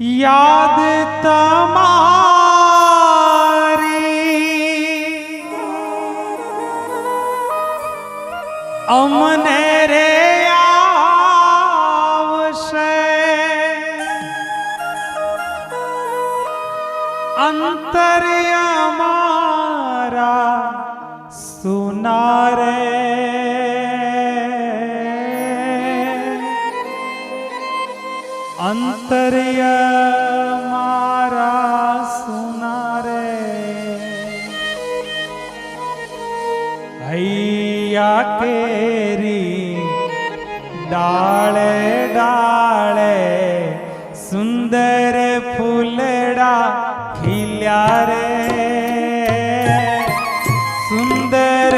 યાદ તમારી અમને રે આવશે અંતર્ય અમારા સુનારે અંતર્ય डाले डाले सुंदर फूलड़ा खिल्या रे। सुंदर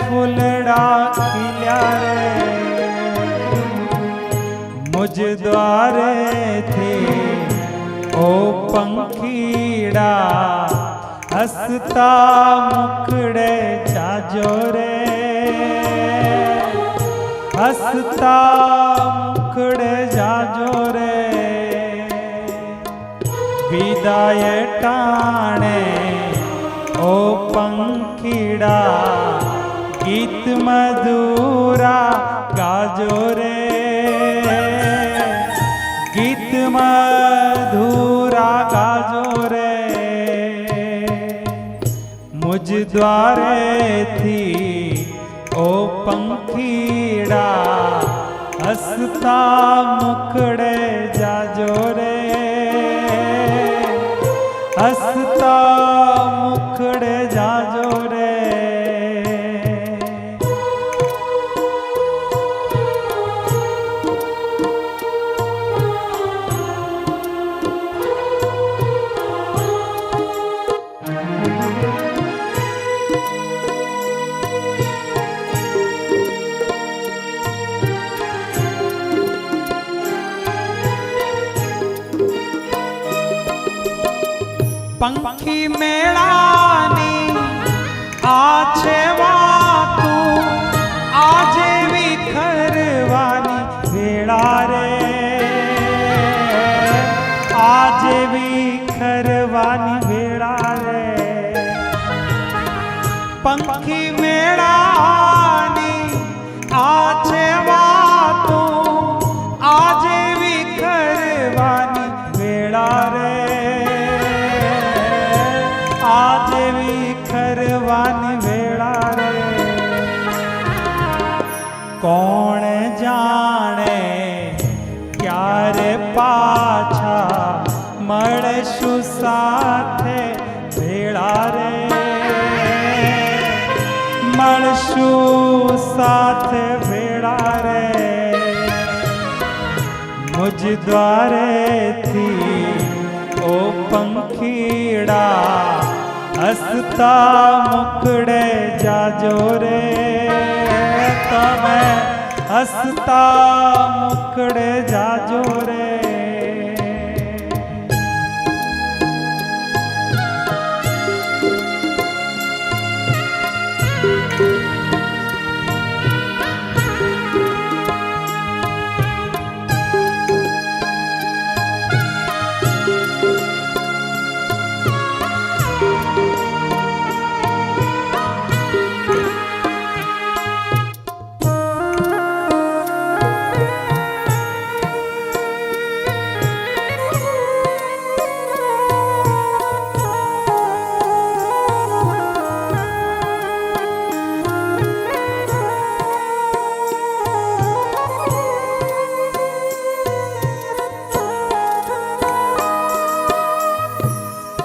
फूलड़ा खिल्या रे। मुझ द्वारे थे ओ पंखीड़ा हसता मुखड़े चाजोरे हसता જાજો રે વિદાય ટાણે ઓ પંખીડા ગીત મધુરા ગાજો રે ગીત મધુરા ગાજો રે મુજ દ્વારેથી ઓ પંખીડા હસતા મુખડે જાજો રે હસતા પંખી મેળાની આ છે આજે વિખરવાની વેળા રે કોણ જાણે ક્યારે પાછા મળશું સાથે ભેળા રે મળશું સાથે ભેળા રે મુજ દ્વારેથી ઓ પંખીડા हसता मुकड़े जाजो रे। तमें हसता मुकड़े जाजो रे।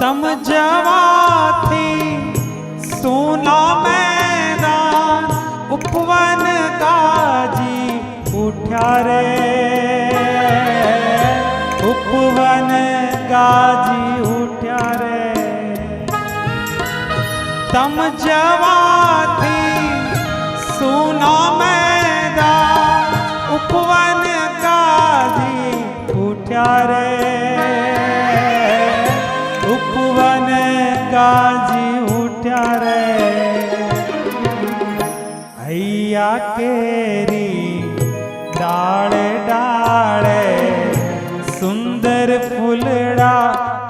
તમ જવાથી સોના મેદાન ઉપવન કાજી ઉઠ્યા રે ઉપવન ગાજી ઉઠ્યા રે તમ જવાથી केरी डाले डाले सुंदर फुलड़ा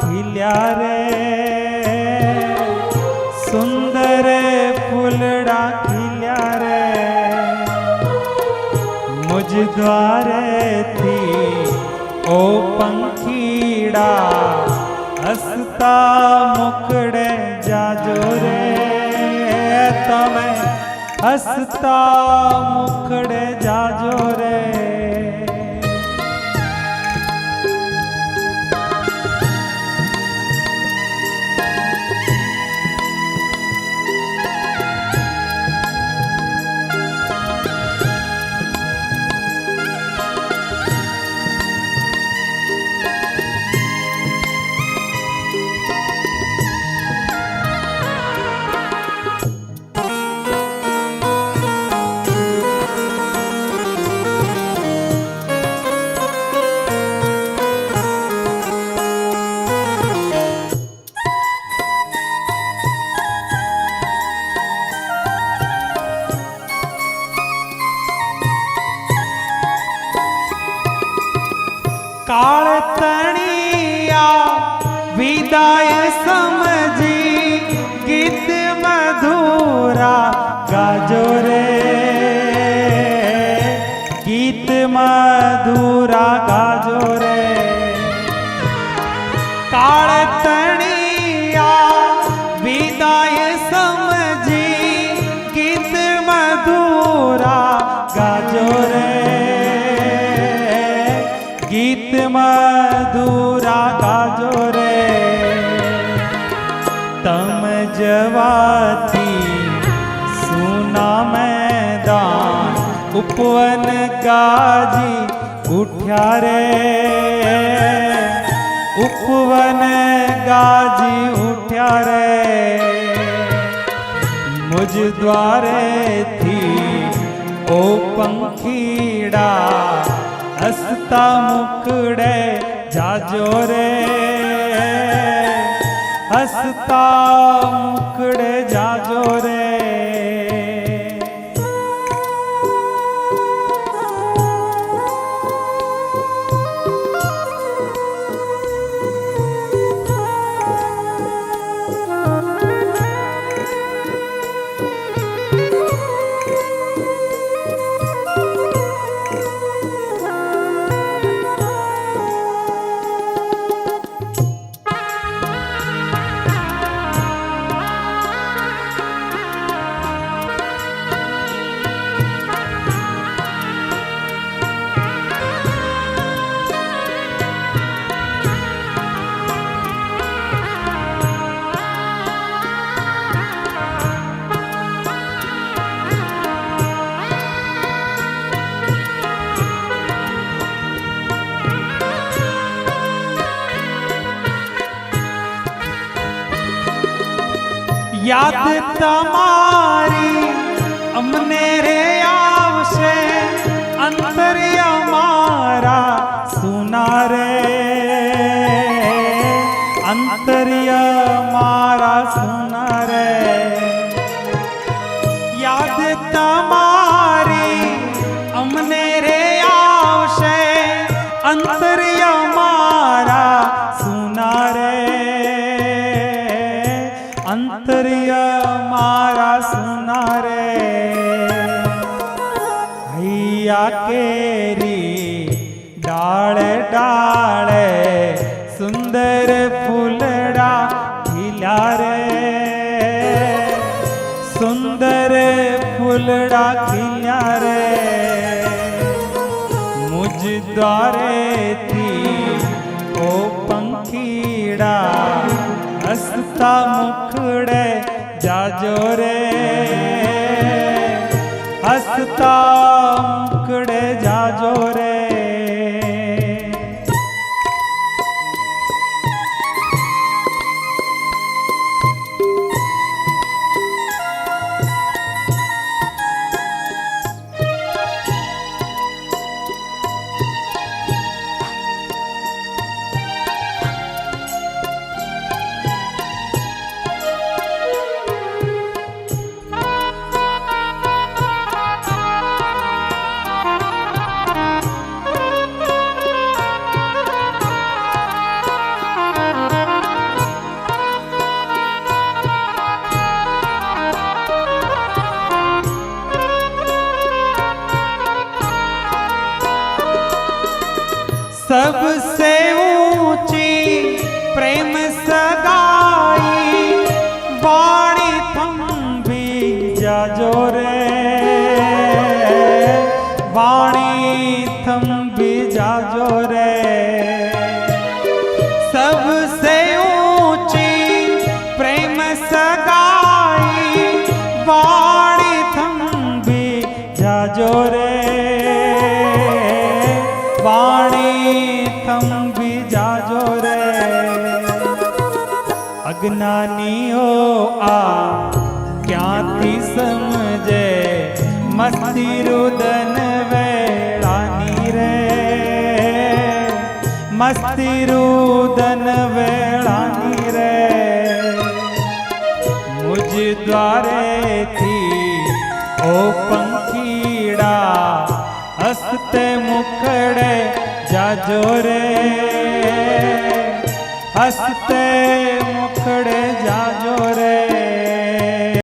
खिल्या रे। सुंदर फुलड़ा खिल्या रे। मुझ द्वारे थी ओ पंखीड़ा, हसता मुकड़े जाजो रे। तमें हसता मुखड़े जाजो रे। रे। गीत मधुरा गाजो रे। कालतनिया विदाय समझी, गीत मधुरा गाजो रे। गीत मधुरा गाजो रे। तम जवात त्रिपुवन काजी उठ्या रे। उपवन गाजी उठ्या रे। मुझ द्वारे थी ओ पंखीड़ा हस्ता मुकड़े जाजो रे। हसता मुकड़े યાદ તમારી અમને રે આવશે અંતરિય મારા સુનારે. અંતરિય મારા સુના गुड़िया केरी, डाल डाल, सुंदर फूलड़ा खिला रे। सुंदर फूलड़ा खिला रे। मुझ द्वारे थी ओ पंखीड़ा, हसता मुखड़े जाजो रे। हसता जोरे। वाणी थम भी जा जोरे। अग्नानी हो आ, क्या थी समझे? मस्ती रुदन वेरानी रे। मस्ती रुदन वे હસતે મુખડે જાજો રે. હસતે મુખડે જાજો રે.